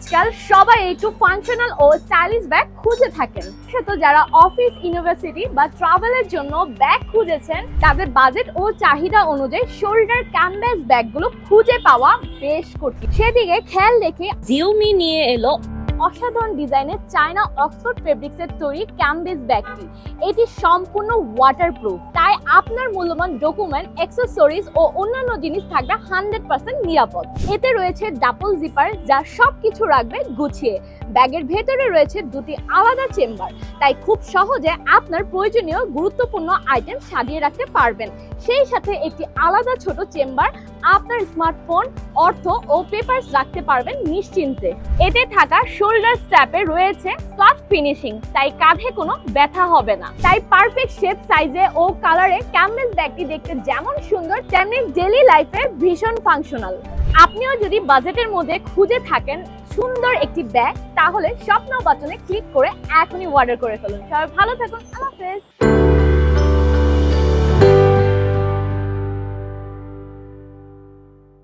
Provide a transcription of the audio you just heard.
আজকাল সবাই একটু ফাংশনাল ও স্টাইলিশ ব্যাগ খুঁজে থাকেন। সে তো যারা অফিস ইউনিভার্সিটি বা ট্রাভেলের জন্য ব্যাগ খুঁজেছেন, তাদের বাজেট ও চাহিদা অনুযায়ী শোল্ডার ক্যানভাস ব্যাগগুলো খুঁজে পাওয়া বেশ কঠিন। সেদিকে খেয়াল রেখে জিওমি নিয়ে এলো অসাধারণ ডিজাইনের চায়না অক্সফোর্ড ফেব্রিক্সের তৈরি ক্যাম্বেজ ব্যাগটি এটি সম্পূর্ণ ওয়াটারপ্রুফ তাই আপনার মূল্যবান ডকুমেন্ট অ্যাক্সেসরিজ ও অন্যান্য জিনিস থাকবে হান্ড্রেড পার্সেন্ট নিরাপদ। এতে রয়েছে ডাবল জিপার যা সব কিছু রাখবে গুছিয়ে। ব্যাগের ভেতরে রয়েছে দুটি আলাদা চেম্বার। তাই খুব সহজে আপনার প্রয়োজনীয় গুরুত্বপূর্ণ আইটেম সাজিয়ে রাখতে পারবেন। সেই সাথে একটি আলাদা ছোট চেম্বার আপনার স্মার্টফোন অর্থ ও পেপারস রাখতে পারবেন নিশ্চিন্তে। এতে থাকা শোল্ডার স্ট্র্যাপে রয়েছে সফট ফিনিশিং তাই কাঁধে কোনো ব্যথা হবে না। তাই পারফেক্ট শেপ সাইজে ও কালারে ক্যামেজ ব্যাগটি দেখতে যেমন সুন্দর, তেমনি ডেলি লাইফে ভীষণ ফাংশনাল আপনিও যদি বাজেটের মধ্যে খুঁজে থাকেন সুন্দর একটি ব্যাগ তাহলে স্বপ্ন বাচনে ক্লিক করে এখনই অর্ডার করে ফেলুন। সবাই ভালো থাকুন। আল্লাহ হাফেজ।